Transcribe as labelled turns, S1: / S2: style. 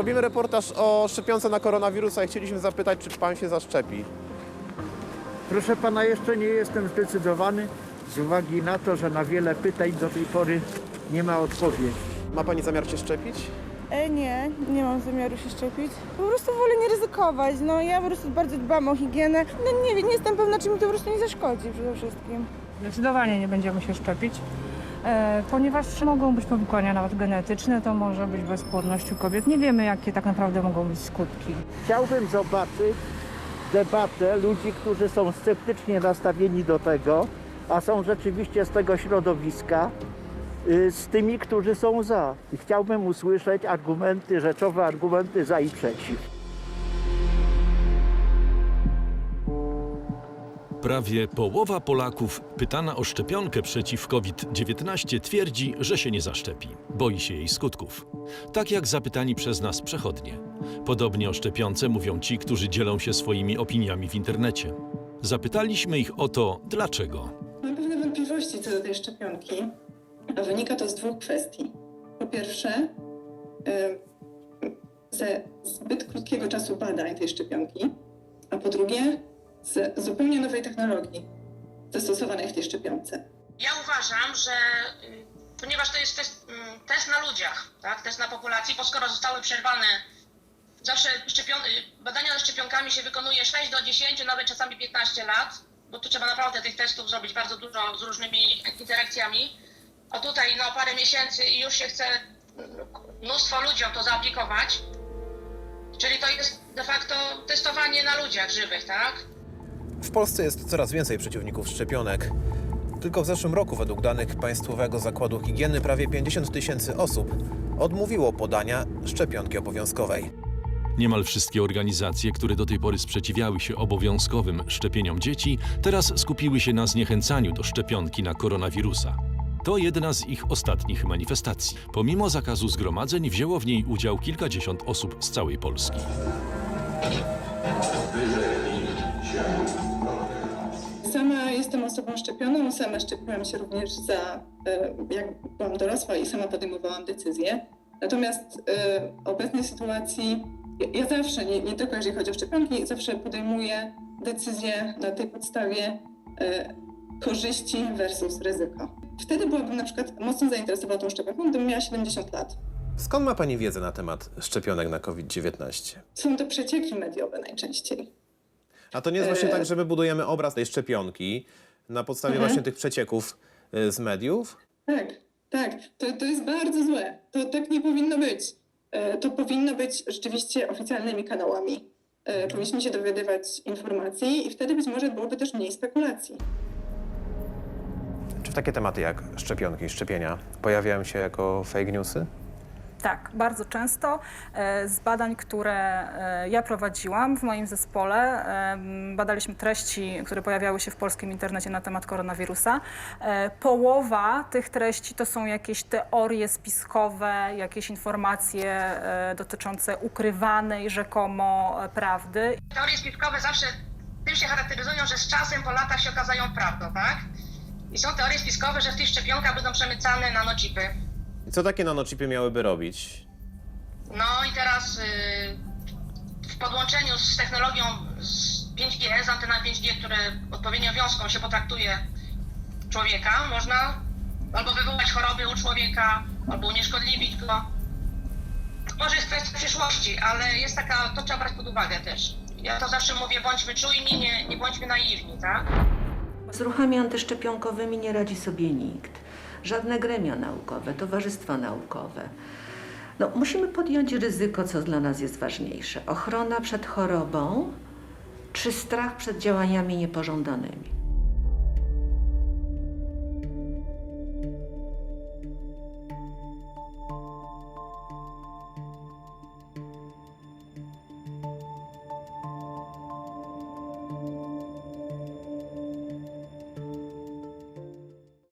S1: Robimy reportaż o szczepionce na koronawirusa i chcieliśmy zapytać, czy pan się zaszczepi.
S2: Proszę pana, jeszcze nie jestem zdecydowany z uwagi na to, że na wiele pytań do tej pory nie ma odpowiedzi.
S1: Ma pani zamiar się szczepić?
S3: E, nie, nie mam zamiaru się szczepić. Po prostu wolę nie ryzykować. No ja po prostu bardzo dbam o higienę. No nie wiem, nie jestem pewna, czy mi to po prostu nie zaszkodzi przede wszystkim.
S4: Zdecydowanie nie będziemy się szczepić, ponieważ mogą być powikłania nawet genetyczne, to może być bezpłodność u kobiet. Nie wiemy, jakie tak naprawdę mogą być skutki.
S2: Chciałbym zobaczyć debatę ludzi, którzy są sceptycznie nastawieni do tego, a są rzeczywiście z tego środowiska, y, z tymi, którzy są za. I chciałbym usłyszeć argumenty, rzeczowe argumenty za i przeciw.
S5: Prawie połowa Polaków pytana o szczepionkę przeciw COVID-19 twierdzi, że się nie zaszczepi. Boi się jej skutków. Tak jak zapytani przez nas przechodnie. Podobnie o szczepionce mówią ci, którzy dzielą się swoimi opiniami w internecie. Zapytaliśmy ich o to, dlaczego.
S6: Mam pewne wątpliwości co do tej szczepionki, a wynika to z dwóch kwestii. Po pierwsze, ze zbyt krótkiego czasu badań tej szczepionki, a po drugie, z zupełnie nowej technologii zastosowanej w tej szczepionce.
S7: Ja uważam, że y, ponieważ to jest test, mm, test na ludziach, tak, test na populacji, bo skoro zostały przerwane, zawsze szczepion, y, badania nad szczepionkami się wykonuje 6 do 10, nawet czasami 15 lat, bo tu trzeba naprawdę tych testów zrobić bardzo dużo z różnymi interakcjami. A tutaj no parę miesięcy i już się chce mm, mnóstwo ludziom to zaaplikować. Czyli to jest de facto testowanie na ludziach żywych, tak?
S1: W Polsce jest coraz więcej przeciwników szczepionek. Tylko w zeszłym roku, według danych Państwowego Zakładu Higieny, prawie 50 tysięcy osób odmówiło podania szczepionki obowiązkowej.
S5: Niemal wszystkie organizacje, które do tej pory sprzeciwiały się obowiązkowym szczepieniom dzieci, teraz skupiły się na zniechęcaniu do szczepionki na koronawirusa. To jedna z ich ostatnich manifestacji. Pomimo zakazu zgromadzeń wzięło w niej udział kilkadziesiąt osób z całej Polski.
S6: Sama jestem osobą szczepioną, sama szczepiłam się również za, e, jak byłam dorosła i sama podejmowałam decyzje. Natomiast e, w obecnej sytuacji, ja, zawsze, nie, nie tylko jeżeli chodzi o szczepionki, zawsze podejmuję decyzję na tej podstawie e, korzyści versus ryzyko. Wtedy byłabym na przykład mocno zainteresowana tą szczepionką, gdybym miała 70 lat.
S1: Skąd ma Pani wiedzę na temat szczepionek na COVID-19?
S6: Są to przecieki mediowe najczęściej.
S1: A to nie jest właśnie
S6: Eee.
S1: tak, że my budujemy obraz tej szczepionki na podstawie
S6: Mhm.
S1: właśnie tych przecieków y, z mediów?
S6: Tak, tak. To, to jest bardzo złe. To tak nie powinno być. E, To powinno być rzeczywiście oficjalnymi kanałami. E, Powinniśmy się dowiadywać informacji i wtedy być może byłoby też mniej spekulacji.
S1: Czy takie tematy jak szczepionki, szczepienia pojawiają się jako fake newsy?
S8: Tak, bardzo często. E, Z badań, które e, ja prowadziłam w moim zespole, em, badaliśmy treści, które pojawiały się w polskim internecie na temat koronawirusa. E, Połowa tych treści to są jakieś teorie spiskowe, jakieś informacje e, dotyczące ukrywanej rzekomo e, prawdy.
S7: Teorie spiskowe zawsze tym się charakteryzują, że z czasem po latach się okazają prawdą, tak? I są teorie spiskowe, że w tych szczepionkach będą przemycane nanochipy.
S1: I co takie nanochipy miałyby robić?
S7: No i teraz y, w podłączeniu z technologią z 5G, z antenami 5G, które odpowiednio wiązką się potraktuje człowieka, można albo wywołać choroby u człowieka, albo unieszkodliwić go. Może jest kwestia przyszłości, ale jest taka, to trzeba brać pod uwagę też. Ja to zawsze mówię, bądźmy czujni, nie, nie bądźmy naiwni, tak?
S9: Z ruchami antyszczepionkowymi nie radzi sobie nikt. Żadne gremia naukowe, towarzystwa naukowe. No, musimy podjąć ryzyko, co dla nas jest ważniejsze. Ochrona przed chorobą czy strach przed działaniami niepożądanymi.